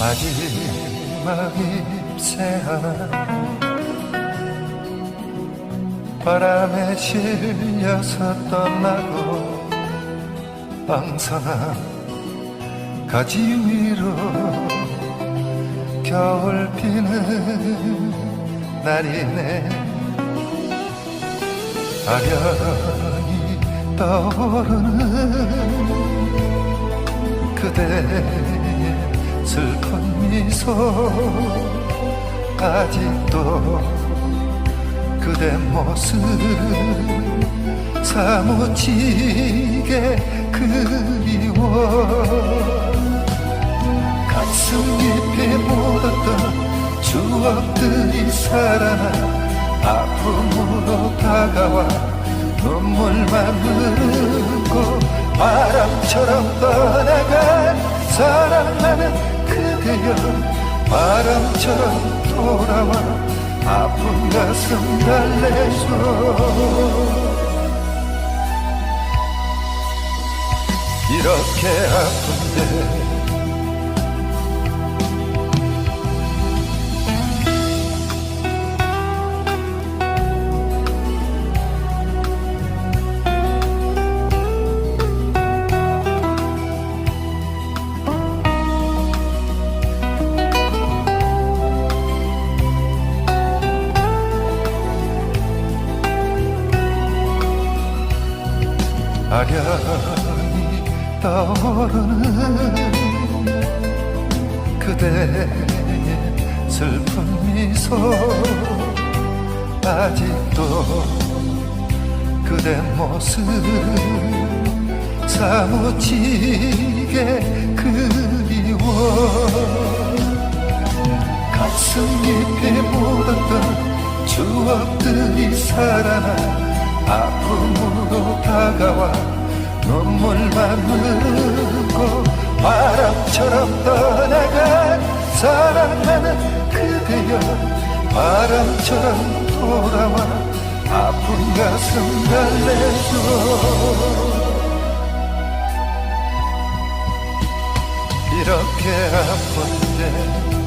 마지막 잎새 하나 바람에 실려서 떠나고 방상한 가지 위로 겨울 피는 날이네. 아련히 떠오르는 그대의 슬픈 미소 아직도 그대 모습 사무치게 그리워. 가슴 깊이 묻었던 추억들이 살아나 아픔으로 다가와 눈물만 흐르고 바람처럼 떠나간 사랑 그대여 바람처럼 돌아와 아픈 가슴 달래줘. 이렇게 아픈 아련히 떠오르는 그대의 슬픈 미소 아직도 그대 모습 사무치게 그리워 가슴 깊이 묻었던 추억들이 살아나 아픔으로 다가와 눈물만 흐르고 바람처럼 떠나간 사랑하는 그대여 바람처럼 돌아와 아픈 가슴 달래줘. 이렇게 아픈데